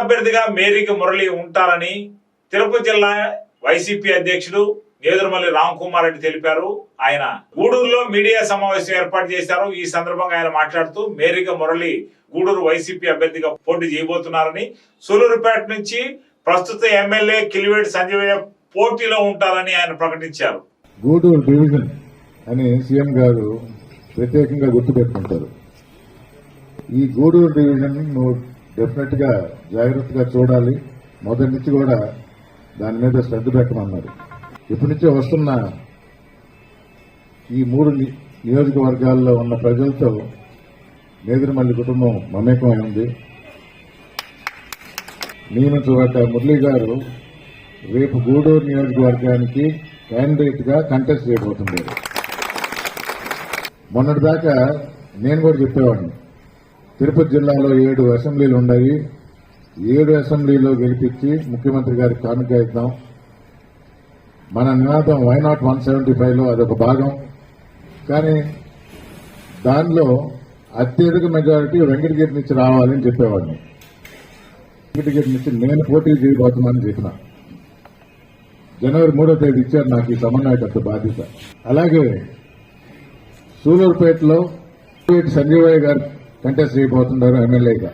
అభ్యర్థిగా మేరీకి మురళి ఉంటారని తిరుపతి జిల్లా వైసీపీ అధ్యక్షుడు నేదురుమల్లి రామ్ కుమార్ రెడ్డి తెలిపారు. ఆయన గూడూరులో మీడియా సమావేశం ఏర్పాటు చేశారు. ఈ సందర్భంగా ఆయన మాట్లాడుతూ మేరిక మురళి గూడూరు వైసీపీ అభ్యర్థిగా పోటీ చేయబోతున్నారని సూలూరుపేట నుంచి ప్రస్తుత ఎమ్మెల్యే కిలివేటి సంజయ్ పోటీలో ఉంటారని ఆయన ప్రకటించారు. గూడూరు డివిజన్ అని సీఎం గారు ప్రత్యేకంగా గుర్తుపెట్టుకుంటారు. ఈ గూడూరు డివిజన్ డెఫినెట్గా డెఫినెట్గా జాగ్రత్తగా చూడాలి. మొదటి నుంచి కూడా దాని మీద శ్రద్ధ పెట్టమన్నారు. ఇప్పటి నుంచే వస్తున్న ఈ మూడు నియోజకవర్గాల్లో ఉన్న ప్రజలతో నేదురుమల్లి కుటుంబం మమేకమై ఉంది. నియమించబడ్డ మురళీ గారు రేపు గూడూరు నియోజకవర్గానికి క్యాండిడేట్గా కంటెస్ట్ చేయబోతున్నారు. మొన్నటిదాకా నేను కూడా చెప్పేవాడిని. తిరుపతి జిల్లాలో ఏడు అసెంబ్లీలు ఉన్నాయి. ఏడు అసెంబ్లీలో గెలిపించి ముఖ్యమంత్రి గారికి కానుక ఇద్దాం మన నినాదం వై నాట్ వన్ సెవెంటీ ఫైవ్లో అదొక భాగం. కానీ దానిలో అత్యధిక మెజారిటీ వెంకటగిరి నుంచి రావాలని చెప్పేవాడిని. వెంకటగిరి నుంచి నేను పోటీ చేయబోతున్నానని చెప్పిన. జనవరి మూడో తేదీ ఇచ్చారు నాకు ఈ సమన్వయకర్త బాధ్యత. అలాగే సూలూరుపేటలో సంజీవయ్య గారు కంటెస్ట్ చేయబోతున్నారు ఎమ్మెల్యేగా.